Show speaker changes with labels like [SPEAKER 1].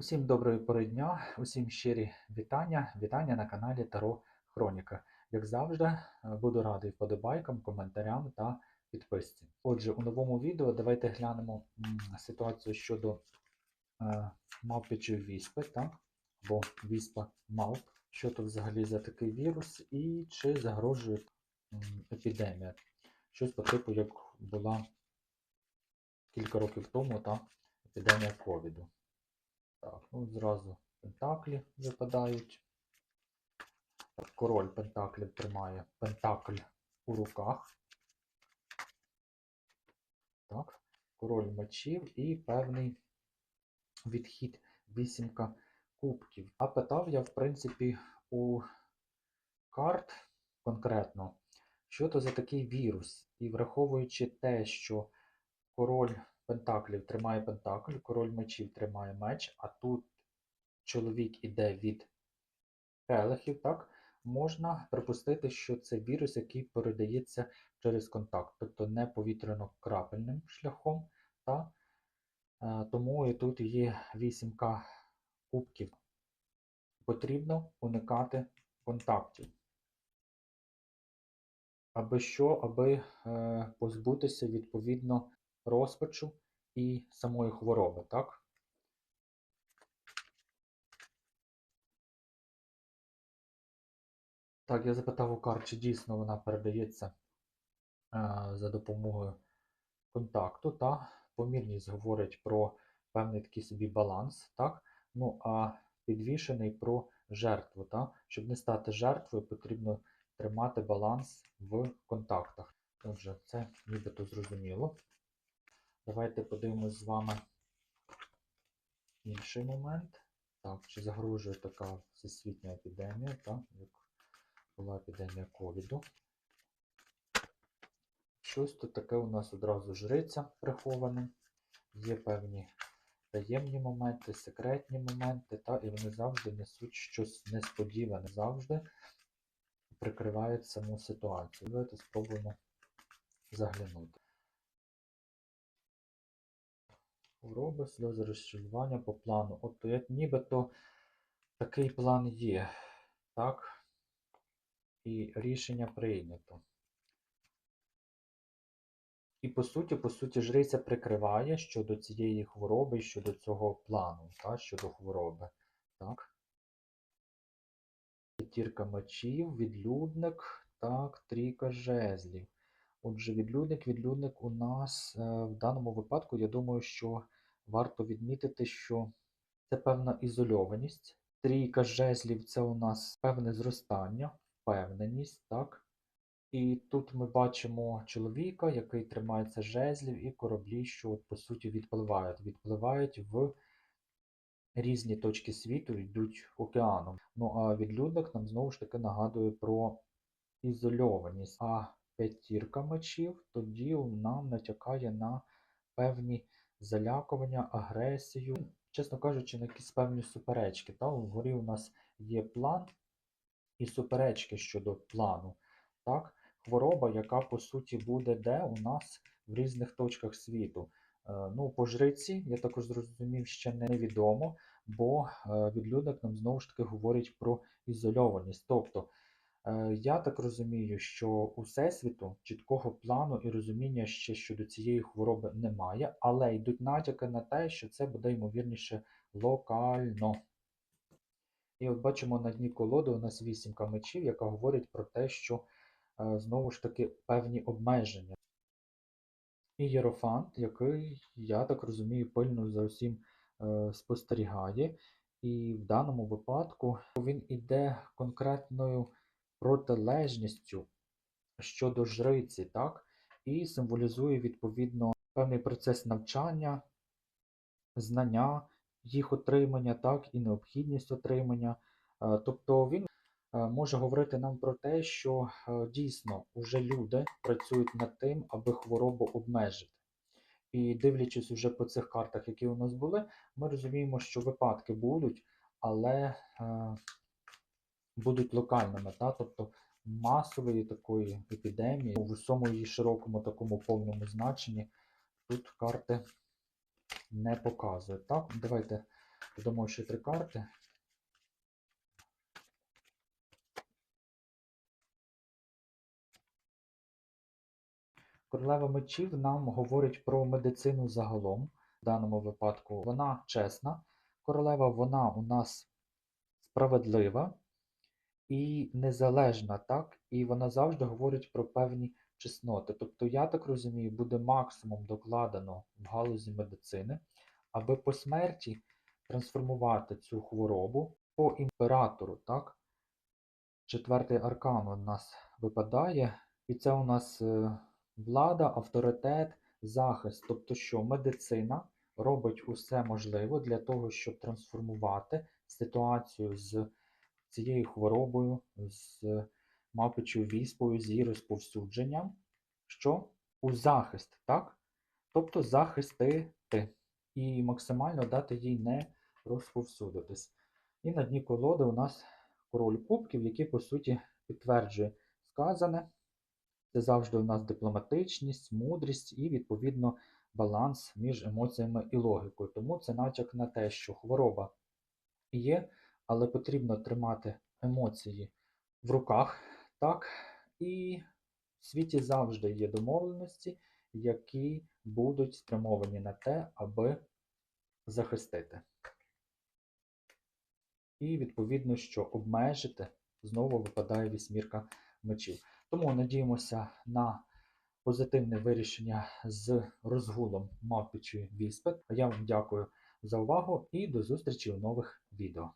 [SPEAKER 1] Усім доброї пори дня, усім щирі вітання, вітання на каналі Таро Хроніка. Як завжди, е, буду радий вподобайкам, коментарям та підписці. Отже, у новому відео давайте глянемо ситуацію щодо е, мавпячої віспи, так? або віспа мавп. Що то взагалі за такий вірус і чи загрожує епідемія? Щось по типу, як була кілька років тому та епідемія ковіду. Так, ну зразу пентаклі випадають. Король пентаклів тримає пентакль у руках. Так, король мечів і певний відхід вісімка кубків. А питав я, в принципі, у карт конкретно, що то за такий вірус. І враховуючи те, що король пентаклів тримає пентакль, король мечів тримає меч, а тут чоловік іде від келихів, так? Можна припустити, що це вірус, який передається через контакт, тобто не повітряно-крапельним шляхом. Та? Е, Тому і тут є вісімка кубків. Потрібно уникати контактів. Аби що, аби е, позбутися відповідно розпачу і самої хвороби, так? Так, я запитав у Кар, чи дійсно вона передається е, за допомогою контакту, та помірність говорить про певний такий собі баланс, так? Ну, а підвішений про жертву, так? Щоб не стати жертвою, потрібно тримати баланс в контактах. Отже, це нібито зрозуміло. Давайте подивимось з вами інший момент. Так, чи загрожує така всесвітня епідемія, так, як була епідемія ковіду. Щось тут таке у нас одразу жриця приховане. Є певні таємні моменти, секретні моменти, та, і вони завжди несуть щось несподіване, завжди прикривають саму ситуацію. Давайте спробуємо заглянути. Хвороби, сльози розчарування по плану. От як нібито такий план є. Так? І рішення прийнято. І по суті, по суті, жриця прикриває щодо цієї хвороби, щодо цього плану, та, щодо хвороби. Так? П'ятірка мечів, відлюдник, так, трійка жезлів. Отже, відлюдник, відлюдник у нас е, в даному випадку, я думаю, що варто відмітити, що це певна ізольованість. Трійка жезлів це у нас певне зростання, впевненість, так? І тут ми бачимо чоловіка, який тримається жезлів, і кораблі, що от, по суті відпливають. Відпливають в різні точки світу, йдуть океаном. Ну а відлюдник нам знову ж таки нагадує про ізольованість. А п'ятірка мечів тоді нам натякає на певні залякування, агресію, чесно кажучи, на якісь певні суперечки. Та вгорі у нас є план і суперечки щодо плану. Так? Хвороба, яка по суті буде де у нас в різних точках світу. Е, Ну, по жриці, я також зрозумів, ще невідомо, бо е, відлюдник нам знову ж таки говорить про ізольованість. Тобто, я так розумію, що у Всесвіту чіткого плану і розуміння ще щодо цієї хвороби немає, але йдуть натяки на те, що це буде ймовірніше локально. І от бачимо на дні колоди у нас вісімка мечів, яка говорить про те, що е, знову ж таки певні обмеження. І Єрофант, який, я так розумію, пильно за усім е, спостерігає. І в даному випадку він іде конкретною протилежністю щодо жриці, так? І символізує відповідно певний процес навчання, знання, їх отримання, так, і необхідність отримання. Е, Тобто він е, може говорити нам про те, що е, дійсно вже люди працюють над тим, аби хворобу обмежити. І дивлячись уже по цих картах, які у нас були, ми розуміємо, що випадки будуть, але будуть локальними, та? тобто масової такої епідемії в усьому її широкому такому повному значенні тут карти не показують. Так, давайте думаю, що три карти. Королева мечів нам говорить про медицину загалом. В даному випадку вона чесна. Королева вона у нас справедлива і незалежна, так? І вона завжди говорить про певні чесноти. Тобто, я так розумію, буде максимум докладено в галузі медицини, аби по смерті трансформувати цю хворобу по імператору, так? Четвертий аркан у нас випадає, і це у нас е, влада, авторитет, захист. Тобто, що медицина робить усе можливе для того, щоб трансформувати ситуацію з цією хворобою, з мавпичою віспою, з її розповсюдженням, що у захист, так? Тобто захистити і максимально дати їй не розповсюдитись. І на дні колоди у нас король кубків, який, по суті, підтверджує сказане. Це завжди у нас дипломатичність, мудрість і, відповідно, баланс між емоціями і логікою. Тому це натяк на те, що хвороба є, але потрібно тримати емоції в руках, так? І в світі завжди є домовленості, які будуть спрямовані на те, аби захистити. І відповідно, що обмежити знову випадає вісьмірка мечів. Тому надіємося на позитивне вирішення з розгулом мавпічої віспи. Я вам дякую за увагу і до зустрічі у нових відео.